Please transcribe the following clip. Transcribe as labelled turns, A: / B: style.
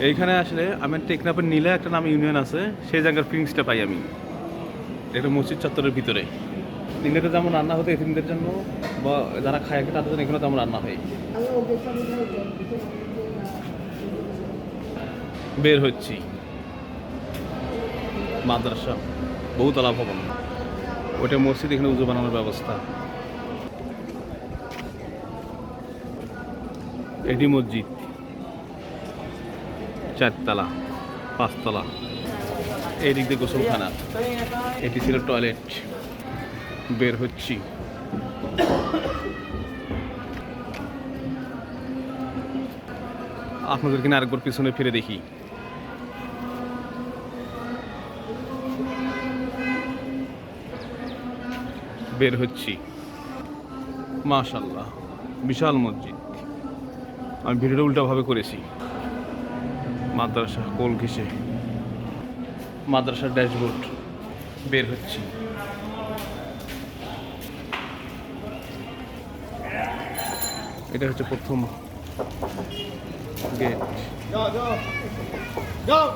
A: এইখানে আসলে আমি টেকনাপের নীলে একটা নাম ইউনিয়ন আছে, সেই জায়গার ফিলিংসটা পাই আমি। এটা মসজিদ চত্বরের ভিতরে। নীলেতে যেমন রান্না হতো এতিমদের জন্য, বা যারা খায় তাদের জন্য এখানে তেমন রান্না হয়। বের হচ্ছি। মাদ্রাসা, বহুতলা ভবন। ওটা মসজিদ, এখানে উজু বানানোর ব্যবস্থা। এটি মসজিদ। চারতলা, পাঁচতলা। এই দিক দিয়ে গোসলখানা এটি ছিল টয়লেট। বের হচ্ছি। আপনাদেরকে না আরেকবার পিছনে ফিরে দেখি। বের হচ্ছি। মাশাল্লাহ বিশাল মসজিদ। আমি ভিডিওটা উল্টাভাবে করেছি। মাদ্রাসা কোল মাদ্রাসার ড্যাশবোর্ড বের হচ্ছে। এটা হচ্ছে প্রথম গেট।
B: যাও।